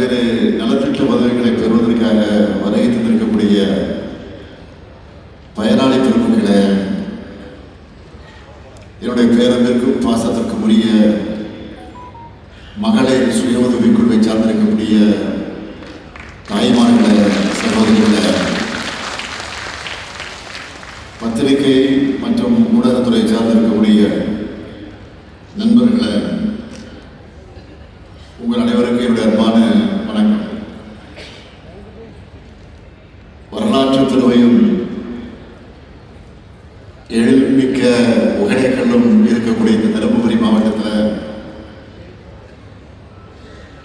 பல்வேறு நலத்திட்ட உதவிகளை பெறுவதற்காக வருகை தந்திருக்கக்கூடிய பயனாளி பெருமக்களே என்னுடைய பேரன்பிற்கும் பாசத்திற்கும் உரிய மகளிர் சுய உதவிக்குழுவை சார்ந்திருக்கக்கூடிய எழுமிக்க உகடைக்கல்லும் இருக்கக்கூடிய இந்த தருமபுரி மாவட்டத்தில்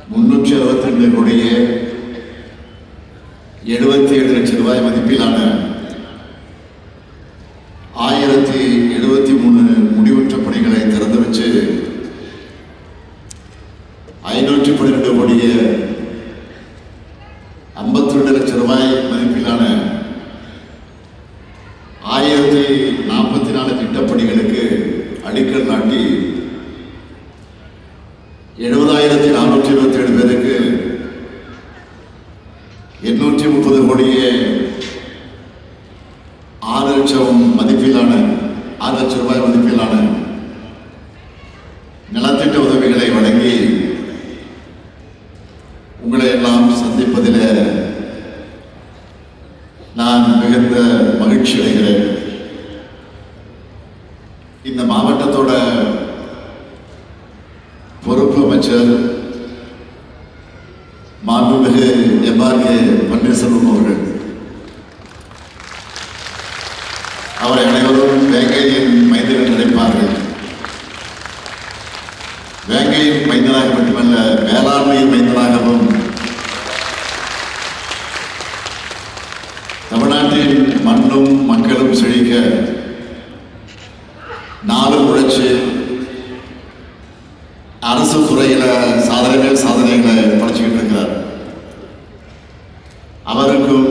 முன்னூற்றி அறுபத்தி ரெண்டு கோடியே எழுபத்தி ஏழு லட்சம் ரூபாய் மதிப்பிலான ஆயிரத்தி எழுபத்தி மூணு முடிவுற்ற பணிகளை திறந்து வச்சு ஐநூற்றி பன்னிரெண்டு கோடியே ஐம்பத்தி ரெண்டு லட்சம் ரூபாய் மதிப்பிலான ஆயிரத்தி நாற்பத்தி நாலு திட்டப்பணிகளுக்கு அடிக்கல் நாட்டி எழுபதாயிரத்தி நானூற்றி இருபத்தி ஏழு பேருக்கு எண்ணூற்றி முப்பது கோடியே ஆறு லட்சம் மதிப்பிலான ஆறு லட்சம் ரூபாய் மதிப்பிலான நலத்திட்ட உதவிகளை வழங்கி உங்களை எல்லாம் சந்திப்பதில் நான் மிகுந்த மகிழ்ச்சி அடைகிறேன் இந்த மாவட்டத்தோட பொறுப்பு அமைச்சர் மாண்புமிகு எம்ஆர்கே பன்னீர்செல்வம் அவர்கள் அவரை அனைவரும் வேங்கையின் மைந்தன் என்று நினைப்பார்கள் வேங்கையின் மைந்தனாக மட்டுமல்ல வேளாண்மையின் மைந்தனாகவும் தமிழ்நாட்டின் மண்ணும் மக்களும் செழிக்க நாளும் உழைச்சு அரசு துறையில சாதனை மேல் சாதனைகளை படைச்சுக்கிட்டு இருக்கிறார் அவருக்கும்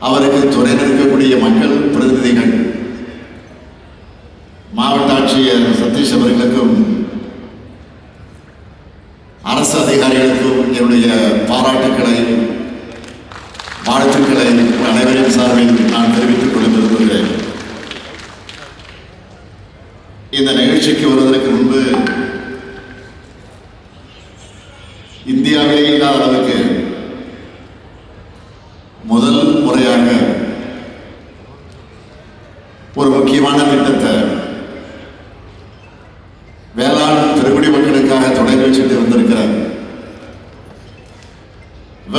அவருக்கு துணை நிற்கக்கூடிய மக்கள் பிரதிநிதிகள் மாவட்ட ஆட்சியர் சதீஷ் அவர்களுக்கும் அரசு அதிகாரிகளுக்கும் என்னுடைய பாராட்டுக்களை வாழ்த்துக்களை உங்கள் அனைவரின் சார்பில் நான் தெரிவித்துக் கொள்ள விரும்புகிறேன் இந்த நிகழ்ச்சிக்கு வருவதற்கு முன்பு இந்தியாவிலே இல்லாத அளவுக்கு முதல் முறையாக ஒரு முக்கியமான திட்டத்தை வேளாண் பெருங்குடி மக்களுக்காக தொடங்கி வச்சுட்டு வந்திருக்கிறார்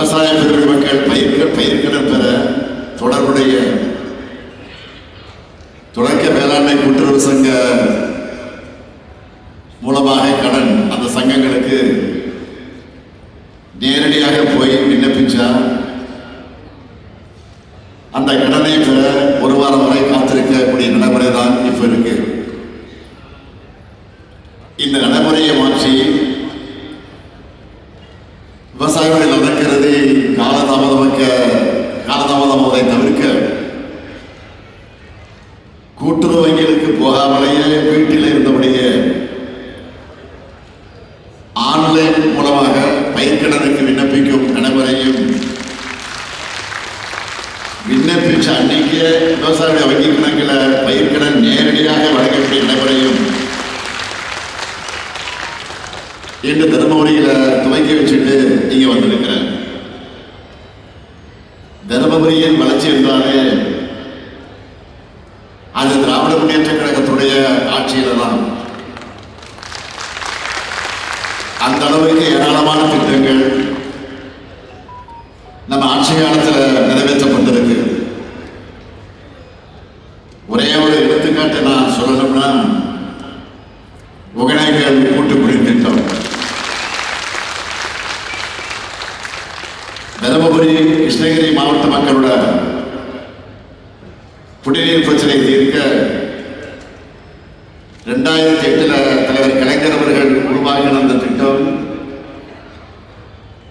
விவசாய பெருமக்கள் பயிர்கள் பயிர்களை பெற தொடர்புடைய தொடக்க வேளாண்மை கூட்டுறவு சங்க மூலமாக கடன் அந்த சங்கங்களுக்கு நேரடியாக போய் விண்ணப்பிச்சா அந்த கடனை பெற ஒரு வாரம் வரை காத்திருக்கக்கூடிய நடைமுறை தான் இப்போ இருக்கு. விண்ணப்பிச்ச அன்னைக்கே வங்கிக் வங்கி கணக்கில் பயிர்க்கடன் நேரடியாக வழங்கக்கூடிய நடைமுறையும் இன்று தருமபுரியில் துவக்கி வச்சுட்டு இங்கே வந்திருக்கிறேன் தருமபுரியின் வளர்ச்சி என்றாலே அது திராவிட முன்னேற்ற கழகத்துடைய ஆட்சியில தான் அந்த அளவுக்கு ஏராளமான திட்டங்கள் நம்ம ஆட்சி காலத்தில் நிறைவேற்றப்பட்டிருக்கு ஒரே ஒரு எடுத்துக்காட்டை நான் சொல்லணும்னா ஒகேனக்கல் கூட்டுக்குடிநீர் திட்டம் தருமபுரி கிருஷ்ணகிரி மாவட்ட மக்களோட குடிநீர் பிரச்சனை தீர்க்க ரெண்டாயிரத்தி எட்டுல தலைவர் கலைஞர் அவர்கள் உருவாக்கின அந்த திட்டம்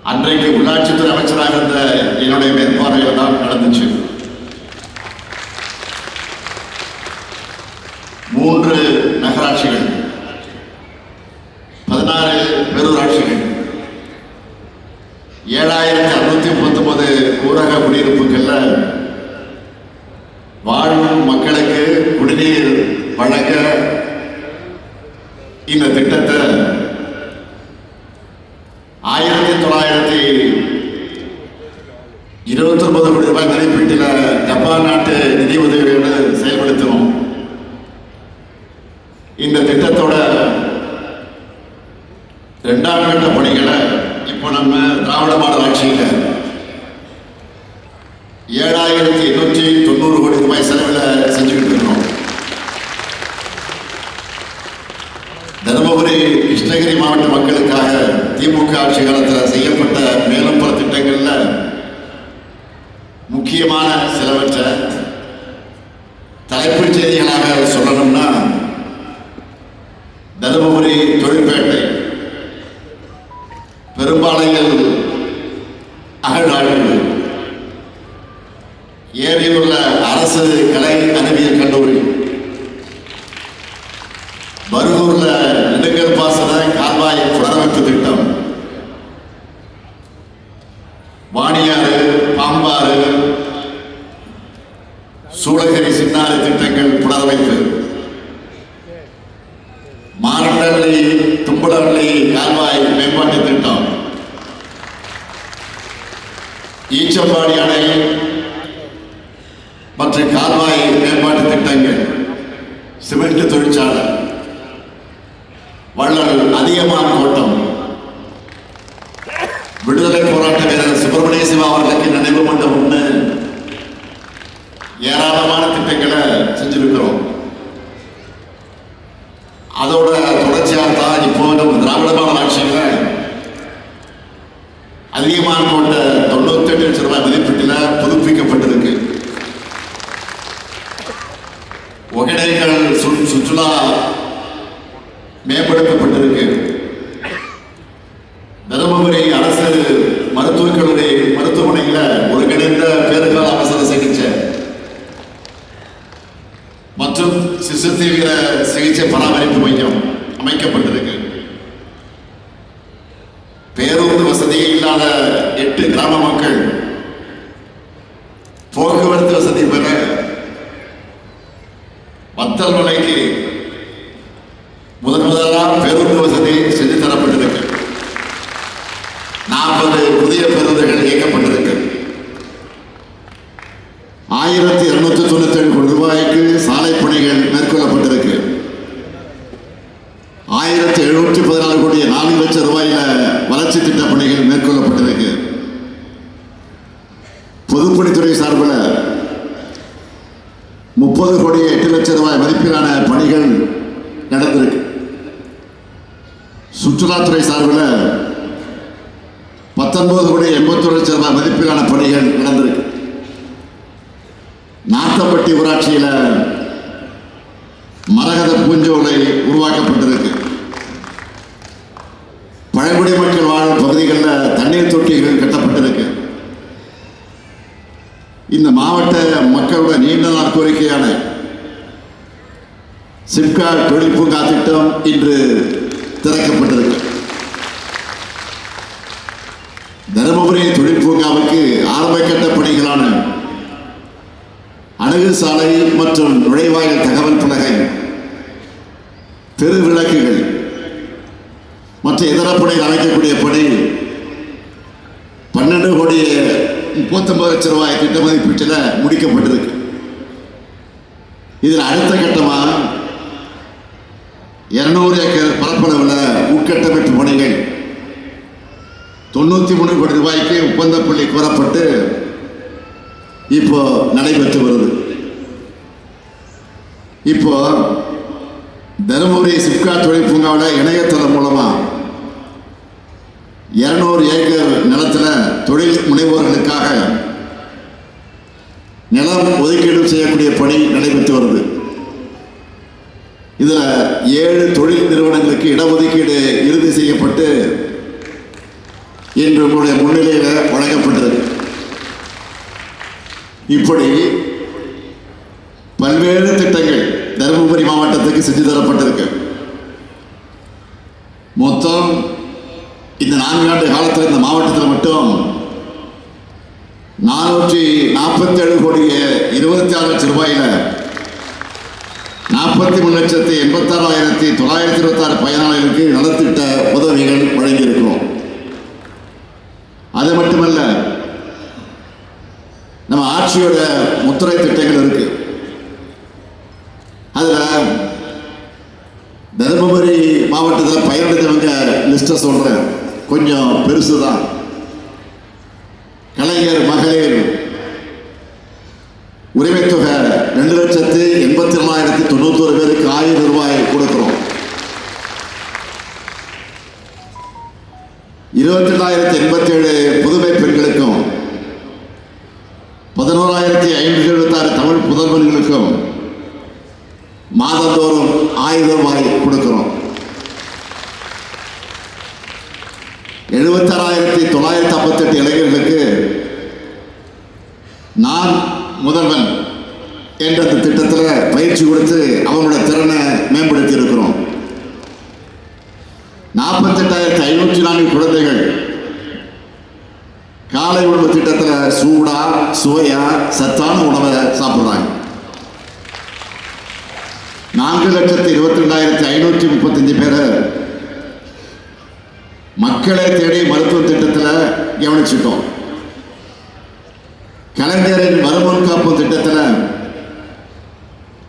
அன்றைக்கு உள்ளாட்சித்துறை அமைச்சராக இருந்த என்னுடைய மேற்பார்வையில் தான் நடந்துச்சு மூன்று நகராட்சிகள் பதினாறு பேரூராட்சிகள் ஏழாயிரத்தி அறுநூத்தி முப்பத்தொன்பது ஊரக குடியிருப்புகள்ல வாழும் மக்களுக்கு குடிநீர் வழங்க இந்த திட்டத்தை ஆயிரத்தி தொள்ளாயிரத்தி இருபத்தி ஒன்பது கோடி ரூபாய் மதிப்பீட்டில் ஜப்பான் நாட்டு நிதி உதவியோடு செயல்படுத்தினோம் இந்த திட்டத்தோட ரெண்டாம் கட்ட பணிகளை இப்போ நம்ம திராவிட மாடல் ஆட்சியில் ஏழாயிரத்தி எண்ணூற்றி தொண்ணூறு கோடி ரூபாய் செலவில் செஞ்சுக்கிட்டு இருக்கோம். தருமபுரி கிருஷ்ணகிரி மாவட்ட மக்களுக்காக திமுக ஆட்சி காலத்தில் செய்யப்பட்ட மேலும் பல திட்டங்களில் முக்கியமான சிலவற்றை தலைப்புச் செய்திகளாக சொல்லணும்னா வாணியாறு பாம்பாறு சூளகிரி சின்னாறு திட்டங்கள் புனரமைப்பு. மாரண்டள்ளி தும்படள்ளி கால்வாய் மேம்பாட்டு திட்டம். ஈச்சம்பாடி அணை மற்றும் கால்வாய் மேம்பாட்டு திட்டங்கள். சிமெண்ட் தொழிற்சாலை. வள்ளல் அதிகமான கோட்டம். சுப்பிரமணிய சிவா அவர்களுக்கு நினைவு மண்டபம்னு ஏராளமான திட்டங்களை செஞ்சிருக்கிறோம். அதோட தொடர்ச்சியாக தான் இப்போ நம்ம திராவிட மாடல் ஆட்சியில் அதிகமான கொண்ட தொண்ணூத்தி எட்டு லட்சம் ரூபாய் மதிப்பீட்டில் புதுப்பிக்கப்பட்டிருக்கு. ஒகேனக்கல் சுற்றுலா மேம்படுத்தப்பட்டிருக்கு தருமபுரி அரசு மருத்துவக் கல்லூரி மருத்துவமனையில் ஒருங்கிணைந்த பேறுகால அவசர சிகிச்சை மற்றும் சிசு தீவிர சிகிச்சை பராமரிப்பு மையம் அமைக்கப்பட்டிருக்கு பேருந்து வசதியே இல்லாத எட்டு கிராம மக்கள் போக்குவரத்து வசதி பெற வத்தல் மலைக்கு முதன் முதலாக பேருந்து வசதி செஞ்சு தரப்பட்டிருக்கு நாற்பது புதிய பேருந்துகள் இயக்கப்பட்டிருக்கு ஆயிரத்தி இருநூத்தி தொண்ணூத்தி ஏழு கோடி ரூபாய்க்கு சாலை பணிகள் மேற்கொள்ளப்பட்டிருக்கு ஆயிரத்தி எழுநூற்றி பதினாலு கோடி நான்கு லட்சம் ரூபாயில வளர்ச்சி திட்ட பணிகள் மேற்கொள்ளப்பட்டிருக்கு. பொதுப்பணித்துறை சார்பில் முப்பது கோடி எட்டு லட்சம் ரூபாய் மதிப்பிலான பணிகள் நடந்திருக்கு. சுற்றுலாத்துறை சார்பில் பத்தொன்பது கோடி எண்பத்தொரு லட்சம் ரூபாய் மதிப்பிலான பணிகள் நடந்திருக்கு. நாத்தப்பட்டி ஊராட்சியில் மரகத பூஞ்சோலை உருவாக்கப்பட்டிருக்கு. பழங்குடி மக்கள் வாழும் பகுதிகளில் தண்ணீர் தொட்டிகள் கட்டப்பட்டிருக்கு. இந்த மாவட்ட மக்களோட நீண்ட நாள் கோரிக்கையான சிப்கா தொழில் பூங்கா திட்டம் இன்று திறக்கப்பட்டிருக்கு. தருமபுரி தொழில் பூங்காவுக்கு ஆரம்பக்கட்ட பணிகளான அணுகு சாலை மற்றும் நுழைவாயில் தகவல் பலகை தெரு விளக்குகள் மற்ற இதர அமைக்கக்கூடிய பணி பன்னெண்டு கோடி முப்பத்தொன்பது லட்சம் ரூபாய் திட்ட மதிப்பீட்டில் முடிக்கப்பட்டிருக்கு. இதில் அடுத்த கட்டமாக இருநூறு ஏக்கர் பரப்பளவில் உட்கட்டமைப்பு பணிகள் தொண்ணூற்றி மூணு கோடி ரூபாய்க்கு ஒப்பந்த புள்ளி கோரப்பட்டு இப்போ நடைபெற்று வருது. இப்போ தருமபுரி சிப்காட் தொழில் பூங்காவில் இணையதளம் மூலமாக இருநூறு ஏக்கர் நிலத்தில் தொழில் முனைவோர்களுக்காக நிலம் ஒதுக்கீடு செய்யக்கூடிய பணி நடைபெற்று வருது. இதில் ஏழு தொழில் நிறுவனங்களுக்கு இடஒதுக்கீடு இறுதி செய்யப்பட்டு இன்று உங்களுடைய முன்னிலையில் வழங்கப்பட்டது இப்படி பல்வேறு திட்டங்கள் தருமபுரி மாவட்டத்துக்கு செஞ்சு தரப்பட்டிருக்கு. மொத்தம் இந்த நான்காண்டு காலத்தில் இந்த மாவட்டத்தில் மட்டும் நானூற்றி நாற்பத்தேழு கோடிய இருபத்தி ஆறு லட்சம் ரூபாயில நாற்பத்தி மூணு லட்சத்தி எண்பத்தாறாயிரத்தி தொள்ளாயிரத்தி இருபத்தாறு பயனாளிகளுக்கு நலத்திட்ட உதவிகள் வழங்கியிருக்கிறோம். அது மட்டுமல்ல நம்ம ஆட்சியோட முத்துறை திட்டங்கள் இருக்கு. அதில் தருமபுரி மாவட்டத்தில் பயனடைந்தவங்க லிஸ்ட்டை சொல்கிறேன் கொஞ்சம் பெருசு தான் கலைஞர் மகளிர் உரிமைத் தொகை ரெண்டு லட்சத்து எண்பத்தி ரெண்டாயிரத்தி தொண்ணூத்தொரு பேருக்கு ஆயிரம் ரூபாய் கொடுக்கிறோம். இருபத்தி ரெண்டாயிரத்தி எண்பத்தி ஏழு புதுமை பெண்களுக்கும் பதினோராயிரத்தி ஐநூற்றி எழுபத்தாறு தமிழ் புதல்வன்களுக்கும் மாதந்தோறும் ஆயிரம் ரூபாய் கொடுக்கிறோம் எழுபத்தாறாயிரத்தி தொள்ளாயிரத்தி ஐம்பத்தெட்டு இளைஞர்களுக்கு நான் முதல்வன் என்ற அந்த திட்டத்தில் பயிற்சி கொடுத்து அவங்களோட திறனை மேம்படுத்தி இருக்கிறோம் நாற்பத்தெட்டாயிரத்தி ஐநூற்றி நான்கு குழந்தைகள் காலை உணவு திட்டத்தில் சுவையாக சுவையா சத்தான உணவை சாப்பிட்றாங்க. நான்கு லட்சத்தி இருபத்தி ரெண்டாயிரத்தி ஐநூற்றி முப்பத்தஞ்சு பேரை மக்களை தேடி மருத்துவ திட்டத்தில் கவனிச்சிட்டோம். கலைஞரின் வருமுன் காப்பு திட்டத்தில்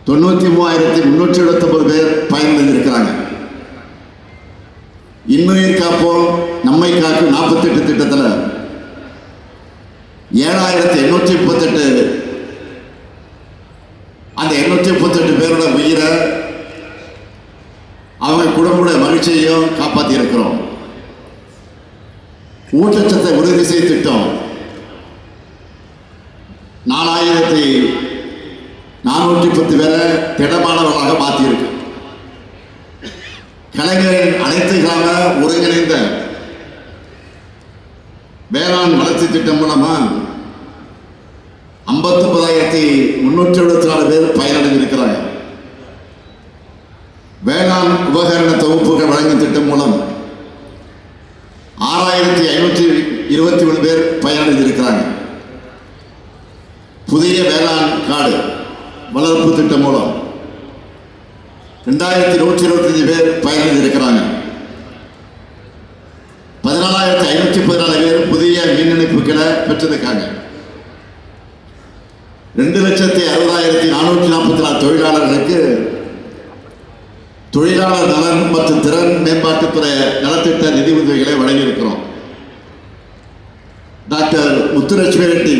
தொண்ணூற்றி மூவாயிரத்தி முன்னூற்றி எழுபத்தொம்பது பேர் பயனடைந்திருக்கிறாங்க. இன்னுயிர் காப்போம் நம்மை காக்கும் நாற்பத்தெட்டு திட்டத்தில் ஏழாயிரத்தி எண்ணூற்றி முப்பத்தெட்டு. அந்த எண்ணூற்றி முப்பத்தெட்டு பேரோட உயிரை அவங்க குடும்ப மகிழ்ச்சியையும் காப்பாற்றி இருக்கிறோம் ஊட்டச்சத்தை உறுதி செய்ய திட்டம். நாலாயிரத்தி நானூற்றி பத்து பேரை திடமானவர்களாக மாற்றியிருக்கு கலைஞரின் அனைத்து கிராம ஒருங்கிணைந்த வேளாண் வளர்ச்சி திட்டம் மூலமாக ஐம்பத்தி ஒன்பதாயிரத்தி முன்னூற்றி எழுபத்தி நாலு பேர் பயனடைந்திருக்கிறாங்க வேளாண் உபகரண தொகுப்புகள் வழங்கும் திட்டம் மூலம் ஆறாயிரத்தி ஐநூற்றி இருபத்தி மூணு பேர் பயனடைந்திருக்கிறாங்க புதிய வேளாண் காடு வளர்ப்பு திட்டம் மூலம் ரெண்டாயிரத்தி நூற்றி இருபத்தஞ்சு பேர் பயனடைந்திருக்கிறாங்க பதினாலாயிரத்தி ஐநூற்றி பதினாலு பேர் புதிய மின் இணைப்புகளை பெற்றிருக்காங்க. ரெண்டு லட்சத்தி அறுபதாயிரத்தி நானூற்றி நாற்பத்தி நாலு தொழிலாளர்களுக்கு தொழிலாளர் நலன் மற்றும் திறன் மேம்பாட்டுத்துறை நலத்திட்ட நிதி உதவிகளை வழங்கியிருக்கிறோம். டாக்டர் முத்துலட்சுமி ரெட்டி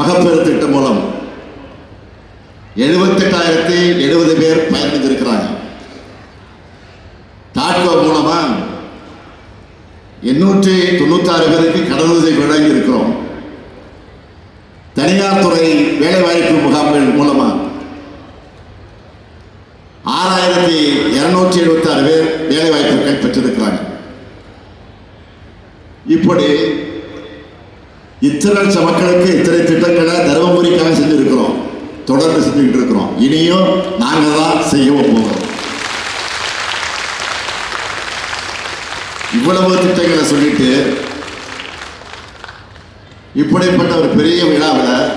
மகப்பேறு திட்டம் மூலம் எழுபத்தெட்டாயிரத்தி எழுபது பேர் பயனடைந்திருக்கிறாங்க. டாட்கோ மூலமாக எண்ணூற்றி தொண்ணூத்தாறு பேருக்கு கடனுதவி வழங்கியிருக்கிறோம். தனியார் துறை வேலைவாய்ப்பு முகாம்கள் மூலமாக ஆறாயிரத்தி இருநூற்றி எழுபத்தி ஆறு பேர் வேலைவாய்ப்புகள் பெற்றிருக்கிறாங்க. இப்படி இத்தனை லட்சம் மக்களுக்கு இத்தனை திட்டங்களை தருமபுரிக்காக செஞ்சிருக்கிறோம். தொடர்ந்து செஞ்சுக்கிட்டு இருக்கிறோம். இனியும் நாங்கள் தான் செய்யவும் போகிறோம் இவ்வளவு திட்டங்களை சொல்லிட்டு இப்படிப்பட்ட ஒரு பெரிய விழாவில்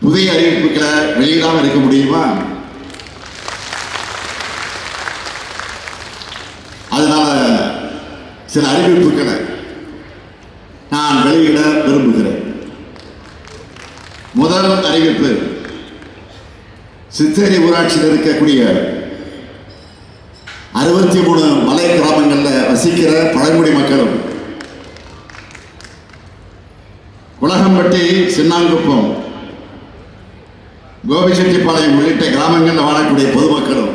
புதிய அறிவிப்புகளை வெளியிடாமல் இருக்க முடியுமா? அதனால சில அறிவிப்புகளை நான் வெளியிட விரும்புகிறேன். முதல் அறிவிப்பு சித்தேரி ஊராட்சியில் இருக்கக்கூடிய அறுபத்தி மூணு மலை கிராமங்களில் வசிக்கிற பழங்குடி மக்களும் உலகம்பட்டி சின்னாங்குப்பம் கோபிச்செட்டிப்பாளையம் உள்ளிட்ட கிராமங்களில் வாழக்கூடிய பொதுமக்களும்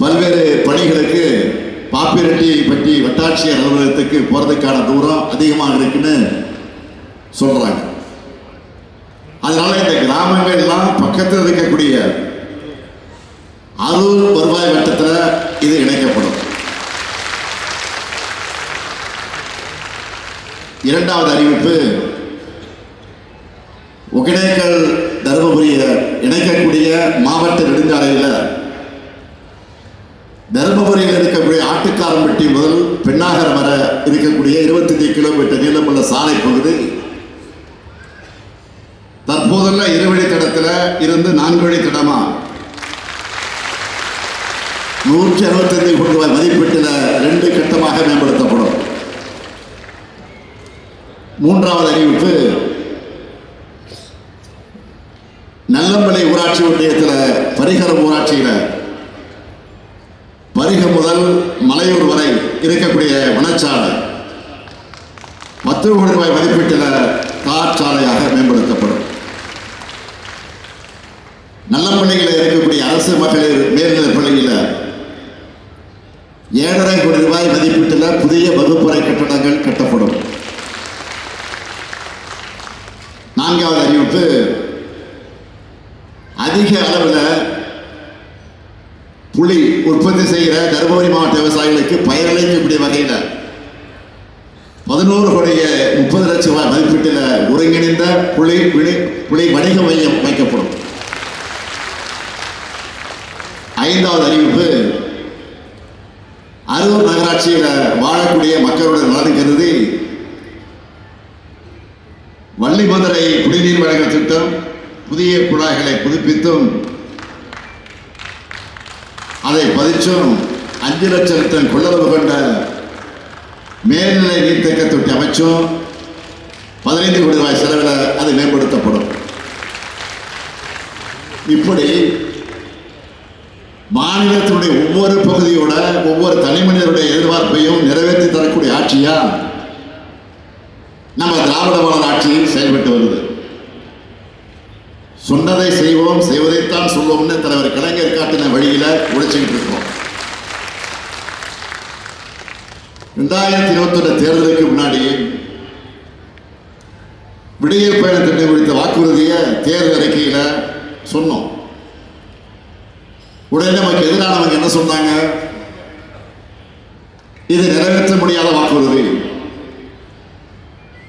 பல்வேறு பணிகளுக்கு பாப்பிரெட்டி பற்றி வட்டாட்சியர் அலுவலகத்துக்கு போகிறதுக்கான தூரம் அதிகமாக இருக்குன்னு சொல்கிறாங்க அதனால இந்த கிராமங்கள்லாம் பக்கத்தில் இருக்கக்கூடிய அரூர் வருவாய் வட்டத்தில் இது இணைக்கப்படும். இரண்டாவது அறிவிப்பு ஒகேனக்கல் தருமபுரியை இணைக்கக்கூடிய மாவட்ட நெடுஞ்சாலையில் தருமபுரியில் இருக்கக்கூடிய ஆட்டுக்காரம்பட்டி முதல் பெண்ணாகரம் வர இருக்கக்கூடிய 25 கிலோமீட்டர் நீளமுள்ள சாலை பகுதி. தற்போதுள்ள இருவழி தடத்துல இருந்து நான்கு வழி தடமா நூற்றி அறுபத்தஞ்சு கோடி ரூபாய் மதிப்பீட்டில் ரெண்டு கட்டமாக மேம்படுத்தப்படும். மூன்றாவது அறிவிப்பு. நல்லம்பளை ஊராட்சி ஒன்றியத்தில் பரிகரம் ஊராட்சியில். பரிகம் முதல் மலையூர் வரை இருக்கக்கூடிய வனச்சாலை. பத்து கோடி ரூபாய் மதிப்பீட்டில் கார் சாலையாக மேம்படுத்தப்படும். நல்லம்பள்ளியில் இருக்கக்கூடிய அரசு மகளிர் மேல்நிலைப் பள்ளியில் ஏழரை கோடி ரூபாய் மதிப்பீட்டில் புதிய வகுப்பறை கட்டடங்கள் கட்டப்படும். நான்காவது அறிவிப்பு. அதிக அளவில் புளி உற்பத்தி செய்கிற தருமபுரி மாவட்ட விவசாயிகளுக்கு பயனளிக்கக்கூடிய வகையில் பதினோரு கோடிய முப்பது லட்சம் ரூபாய் மதிப்பீட்டில் ஒருங்கிணைந்த புளி விளி புளி வணிக மையம் வைக்கப்படும். ஐந்தாவது அறிவிப்பு அரூர் நகராட்சியில் வாழக்கூடிய மக்களுடைய நலன் கருதி வள்ளிமதுரை குடிநீர் வழங்கல் திட்டம் புதிய குழாய்களை புதுப்பித்தும் அதை பதிச்சும் அஞ்சு லட்சம் டன் கொள்ளளவு கொண்ட மேல்நிலை நீர்த்தக்க தொட்டி அமைச்சும் பதினைந்து கோடி ரூபாய் செலவில் அது மேம்படுத்தப்படும். இப்படி மாநிலத்தினுடைய ஒவ்வொரு பகுதியோட ஒவ்வொரு தனி மனிதருடைய எதிர்பார்ப்பையும் நிறைவேற்றி தரக்கூடிய ஆட்சியா நம்ம திராவிட ஆட்சியில் செயல்பட்டு வருது. சொன்னதை செய்வோம் செய்வதைத்தான் சொல்வோம்னு தலைவர் கலைஞர் காட்டின வழியில உழைச்சிக்கிட்டு இருக்கோம். ரெண்டாயிரத்தி இருபத்தி ஒன்று தேர்தலுக்கு முன்னாடி விடிய பயண திட்டம் குறித்த வாக்குறுதியை தேர்தல் அறிக்கையில சொன்னோம். உடனே நமக்கு எதிரானவங்க என்ன சொன்னாங்க? இது நிறைவேற்ற முடியாத வாக்குறுதி.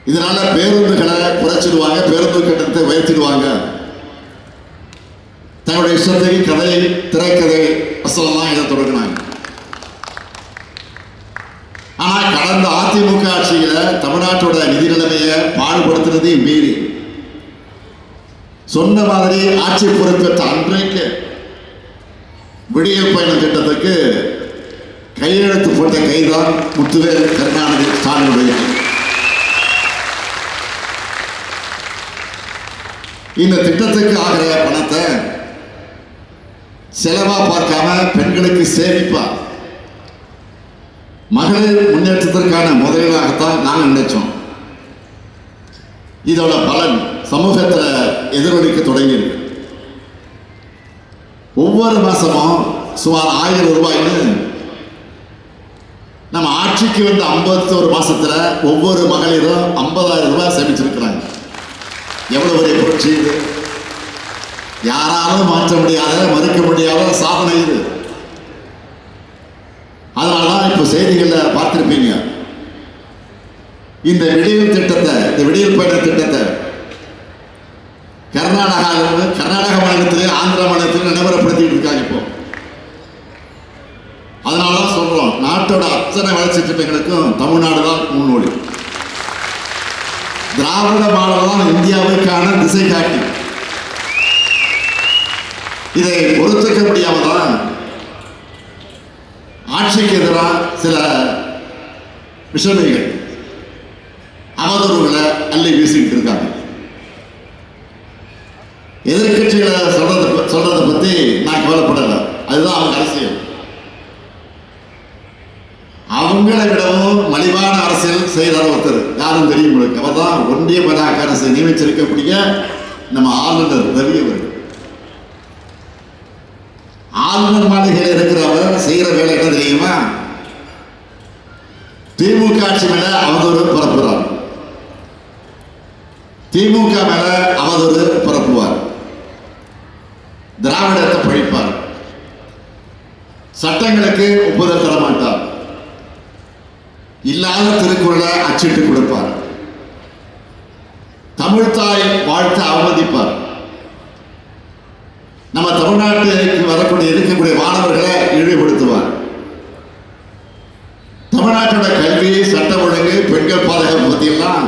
இதனால பேருந்துகளை குறைச்சிடுவாங்க பேருந்து கட்டணத்தை உயர்த்திடுவாங்க. தங்களுடைய இஷ்டத்தை கதை திரைக்கதை வசனம்லாம் இதை தொடங்கினாங்க. ஆனால் கடந்த அதிமுக ஆட்சியில் தமிழ்நாட்டோட நிதி நிலைமையை பாடுபடுத்துறதையும் மீறி. சொன்ன மாதிரி ஆட்சி பொறுப்பேற்ற அன்றைக்கு விடிய பயணம் திட்டத்துக்கு கையெழுத்து போட்ட கைதான் முத்துவேல் கருணாநிதி ஸ்டாலினுடைய இந்த திட்டத்துக்கு ஆகிற பணத்தை செலவா பார்க்காம பெண்களுக்கு சேமிப்பா. மகளிர் முன்னேற்றத்திற்கான முதலீடாகத்தான் நாங்கள் நினைச்சோம். இதோட பலன் சமூகத்தில் எதிரொலிக்க தொடங்கியிருக்கு. ஒவ்வொரு மாதமும் சுமார் ஆயிரம் ரூபாய்னு நம்ம ஆட்சிக்கு வந்த ஐம்பத்தோரு மாதத்தில் ஒவ்வொரு மகளிரும் ஐம்பதாயிரம் ரூபாய் சேமிச்சிருக்கிறாங்க. எவ்வளவு பெரிய புரட்சி இது யாராலும் மாற்ற முடியாத மறுக்க முடியாத சாதனை இது. அதனாலதான் இப்ப செய்திகள்ல பார்த்திருப்பீங்க. இந்த விடியல் திட்டத்தை இந்த விடியல் பயண திட்டத்தை கர்நாடகாவிலிருந்து கர்நாடக மாநிலத்திலே ஆந்திர மாநிலத்திலே நடைமுறைப்படுத்திட்டு இருக்காங்க இப்போ. அதனால தான் சொல்றோம் நாட்டோட அத்தனை வளர்ச்சி திட்டங்களுக்கும் தமிழ்நாடு தான் முன்னோடி. திராவிட மாடல் தான் இந்தியாவுக்கான திசை காட்டி. இதை பொறுத்துக்க முடியாமல் தான் ஆட்சிக்கு எதிராக சில விஷமைகள் அவதூறுகளை அள்ளி வீசிக்கிட்டு இருக்காங்க. எதிர்கட்சிகளை சொல்றத சொல்றதை பத்தி நான் கவலைப்படல. அதுதான் அவங்க அரசியல். அவங்களை விடவும் மலிவான அரசியல் செய்கிறார் ஒருத்தர். யாரும் தெரியும் உங்களுக்கு. அவர் தான் ஒன்றிய பதாக அரசை நியமிச்சிருக்கக்கூடிய நம்ம ஆளுநர் ரவி அவர்கள். ஆளுநர் மாளிகையில் இருக்கிறவர் செய்கிற வேலை என்ன தெரியுமா? திமுக ஆட்சி மேல அவதூறு பரப்புறார். திமுக மேல அவதூறு பரப்புவார். திராவிடத்தை பழிப்பார். சட்டங்களுக்கு ஒப்புதல் தர மாட்டார் இல்லாத திருக்குறளை அச்சிட்டு கொடுப்பார். தமிழ்தாய் வாழ்த்த அவமதிப்பார். நம்ம தமிழ்நாட்டுக்கு வரக்கூடிய இருக்கக்கூடிய மாணவர்களை இழிவுபடுத்துவார். தமிழ்நாட்டோட கல்வி சட்ட ஒழுங்கு பெண்கள் பாதுகாப்பு பற்றியெல்லாம்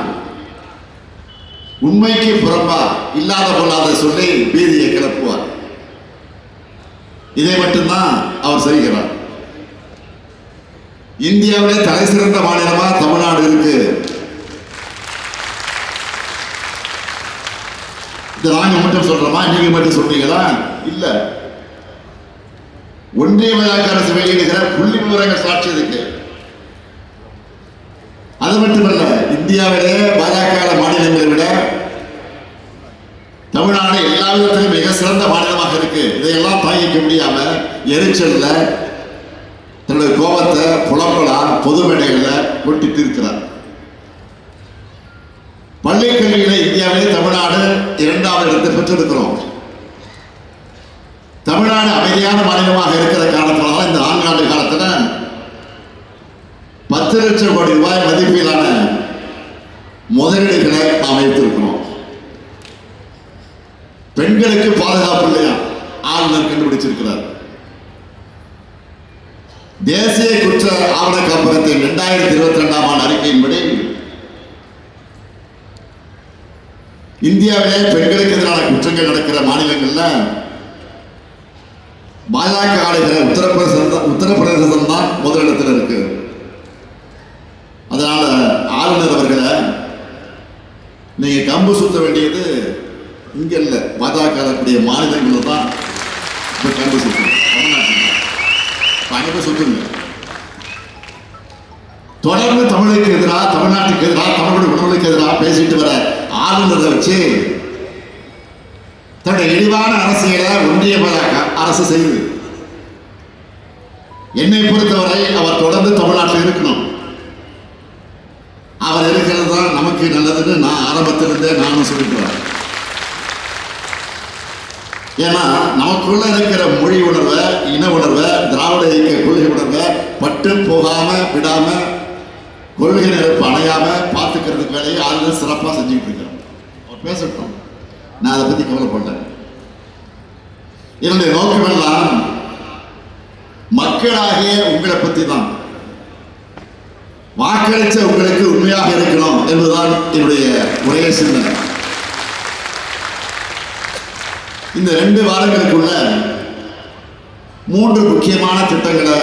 உண்மைக்கு புறம்பா இல்லாத பொல்லாத சொல்லி பீதியை கிளப்புவார். இதை மட்டும்தான் அவர் செய்கிறார் இந்தியாவிலே தலை சிறந்த மாநிலமா தமிழ்நாடு இருக்கு. இது நாங்க மட்டும் சொல்றோமா? நீங்க மட்டும் சொல்றீங்களா? இல்ல. ஒன்றிய விழாக்க அரசு வெளியிடுகிற புள்ளி விவரங்கள் சாட்சி இருக்கு. அது மட்டுமல்ல இந்தியாவிலே பாஜக மாநிலங்களை விட தமிழ்நாடு எல்லா விதத்திலும் மிக சிறந்த மாநிலமாக இருக்கு. இதையெல்லாம் தாங்கிக்க முடியாம எரிச்சல்ல தன்னுடைய கோபத்தை புலம்பலா பொது மேடைகளில் கொட்டி தீர்க்கிறார். பள்ளி கல்வியில இந்தியாவிலே தமிழ்நாடு இரண்டாவது இடத்தை பெற்றிருக்கிறோம். தமிழ்நாடு அமைதியான மாநிலமாக இருக்கிற காலத்தினால இந்த நான்காண்டு காலத்தில் பத்து லட்சம் கோடி ரூபாய் மதிப்பிலான முதலீடுகளை நாம் வைத்திருக்கிறோம் பெண்களுக்கு பாதுகாப்பு இல்லையா? ஆளுநர் கண்டுபிடிச்சிருக்கிறார். தேசிய குற்ற ஆவண காப்பகத்தின் இரண்டாயிரத்தி இருபத்தி ரெண்டாம் ஆண்டு அறிக்கையின்படி இந்தியாவிலே பெண்களுக்கு எதிரான குற்றங்கள் நடக்கிற மாநிலங்களில் பாஜக ஆளுகிற உத்தரப்பிரதேசம் உத்தரப்பிரதேசம் தான் முதலிடத்தில் இருக்கு. அதனால ஆளுநர் அவர்களை நீங்க கம்பு சுத்த வேண்டியது இங்க இல்லை. பாஜக இருக்கக்கூடிய மாநிலங்கள்ல தான் கம்பு சுத்த அங்க சொத்து தொடர்ந்து தமிழுக்கு எதிராக தமிழ்நாட்டுக்கு எதிராக தமிழோட உணவுக்கு எதிராக பேசிட்டு வர ஆளுநரை வச்சு தன்னுடைய இழிவான அரசியலை ஒன்றிய அரசு செய்யுது என்னை பொறுத்தவரை அவர் தொடர்ந்து தமிழ்நாட்டில் இருக்கணும். அவர் இருக்கிறது தான் நமக்கு நல்லதுன்னு நான் ஆரம்பத்திலிருந்தே நானும் சொல்லிட்டு வரேன். ஏன்னா நமக்குள்ள இருக்கிற மொழி உணர்வை இன உணர்வை திராவிட இயக்க கொள்கை உணர்வை பட்டு போகாம விடாம கொள்கை நெருப்பு அணையாம பார்த்துக்கிறதுக்கு வேலையை ஆளுநர் சிறப்பாக செஞ்சுக்கிட்டு இருக்கிறார் அவர் பேசட்டும். நான் அதை பத்தி கவலைப்பட்டேன் என்னுடைய நோக்கமெல்லாம் மக்களாகிய உங்களை பத்தி தான் வாக்களிச்ச உங்களுக்கு உண்மையாக இருக்கணும் என்பதுதான் என்னுடைய ஒரே சிந்தனை. இந்த ரெண்டு வாரங்களுக்குள்ள மூன்று முக்கியமான திட்டங்களை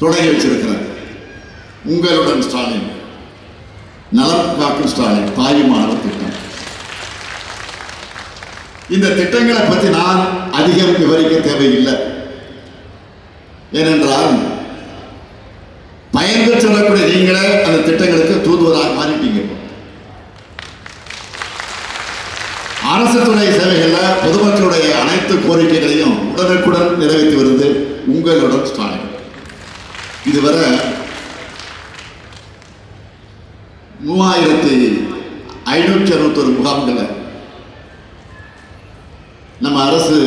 தொடங்கி வச்சிருக்கிறேன் உங்களுடன் ஸ்டாலின். நலம் காக்கும் ஸ்டாலின் தாயுமானவர் திட்டம். இந்த திட்டங்களை பற்றி நான் அதிகம் விவரிக்க தேவையில்லை. ஏனென்றால் பயன் சொல்லக்கூடிய நீங்களே அந்த திட்டங்களுக்கு தூதுவராக மாறிட்டீங்க இப்போ. சேவைகளில் பொதுமக்களுடைய அனைத்து கோரிக்கைகளையும் உடனுக்குடன் நிறைவேற்றி வருது உங்களுடன் ஸ்டாலின் இதுவரை மூவாயிரத்தி ஐநூற்றி அறுபத்தொரு முகாம்களை நம்ம அரசு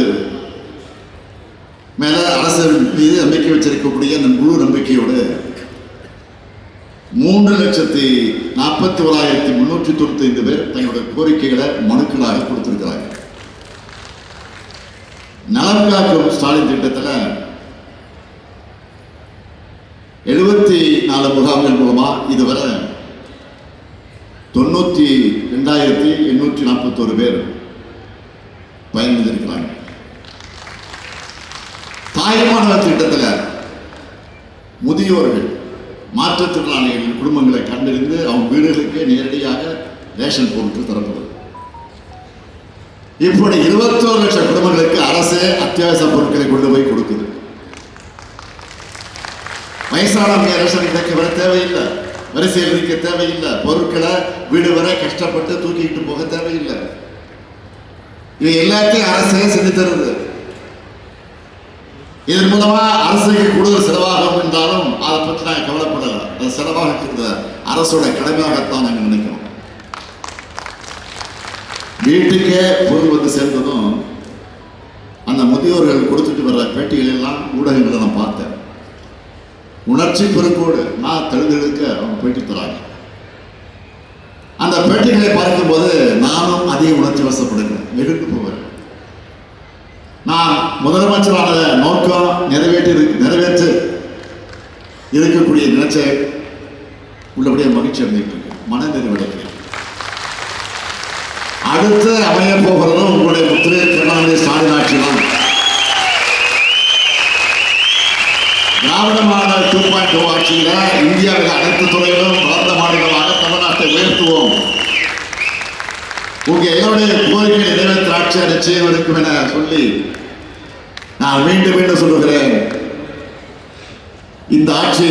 மேல அரசு மீது நம்பிக்கை வச்சிருக்கக்கூடிய அந்த முழு நம்பிக்கையோடு மூன்று லட்சத்தி நாற்பத்தி ஓராயிரத்தி முன்னூற்றி தொண்ணூத்தி ஐந்து பேர் தங்களுடைய கோரிக்கைகளை மனுக்களாக கொடுத்திருக்கிறார்கள். நலம் காக்கும் ஸ்டாலின் திட்டத்தில் எழுபத்தி நாலு முகாம்கள் மூலமா இதுவரை தொண்ணூத்தி ரெண்டாயிரத்தி எண்ணூற்றி நாற்பத்தோரு பேர் பயன்படுத்திருக்கிறாங்க தாய்மானவர் திட்டத்தில் முதியோர்கள் மாற்றுத்திறனாளிகளின் குடும்பங்களை கண்டறிந்து அவங்க வீடுகளுக்கே நேரடியாக ரேஷன் பொருட்கள் தரப்படும். இப்படி இருபத்தோரு லட்சம் குடும்பங்களுக்கு அரசே அத்தியாவசிய பொருட்களை கொண்டு போய் கொடுக்குது. வயசானவங்க ரேஷன் கிடைக்க வர தேவையில்லை. வரிசையில் இருக்க தேவையில்லை. பொருட்களை வீடு வரை கஷ்டப்பட்டு தூக்கிக்கிட்டு போக தேவையில்லை. இது எல்லாத்தையும் அரசே செஞ்சு தருது. இதன் மூலமா அரசுக்கு கூடுதல் செலவாகும் என்றாலும் அதை பற்றி நாங்கள் கவலைப்படல. அது செலவாக இருக்கிறத அரசோட கடமையாகத்தான் நாங்கள் நினைக்கிறோம். வீட்டுக்கே பொருள் வந்து சேர்ந்ததும் அந்த முதியோர்கள் கொடுத்துட்டு வர்ற பேட்டிகள் எல்லாம் ஊடகங்களை நான் பார்த்தேன். உணர்ச்சி பெருக்கோடு நான் தெளிந்தெடுக்க அவங்க பேட்டி தராங்க. அந்த பேட்டிகளை பார்க்கும்போது நானும் அதிக உணர்ச்சி வசப்படுகிறேன். நெருட்டு போவேன். நான் முதலமைச்சரான நோக்கம் நிறைவேற்றி நிறைவேற்று இருக்கக்கூடிய நினைச்ச உள்ளபடியே மகிழ்ச்சி அடைஞ்சிட்டு மன நிறைவடைகிறேன் அடுத்து அமைய போகிறதும் உங்களுடைய முத்திரை கருணாநிதி ஸ்டாலின் ஆட்சி தான் Dravida model two point two இந்தியாவில் அனைத்து துறையிலும் வளர்ந்த மாநிலமாக தமிழ்நாட்டை உயர்த்துவோம். உங்க எல்லோருடைய கோரிக்கை நிறைவேற்ற ஆட்சியா நிச்சயம் இருக்கும் என சொல்லி நான் மீண்டும் மீண்டும் சொல்லுகிறேன். இந்த ஆட்சி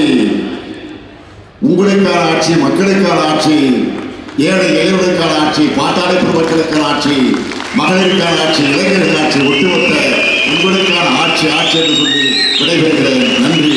உங்களுக்கான ஆட்சி மக்களுக்கான ஆட்சி ஏழை எளியவர்களுக்கான ஆட்சி பாட்டாளி மக்களுக்கான ஆட்சி மகளிருக்கான ஆட்சி இளைஞர்கள் ஆட்சி ஒட்டுமொத்த உங்களுக்கான ஆட்சி ஆட்சி என்று சொல்லி விடைபெறுகிறேன். நன்றி.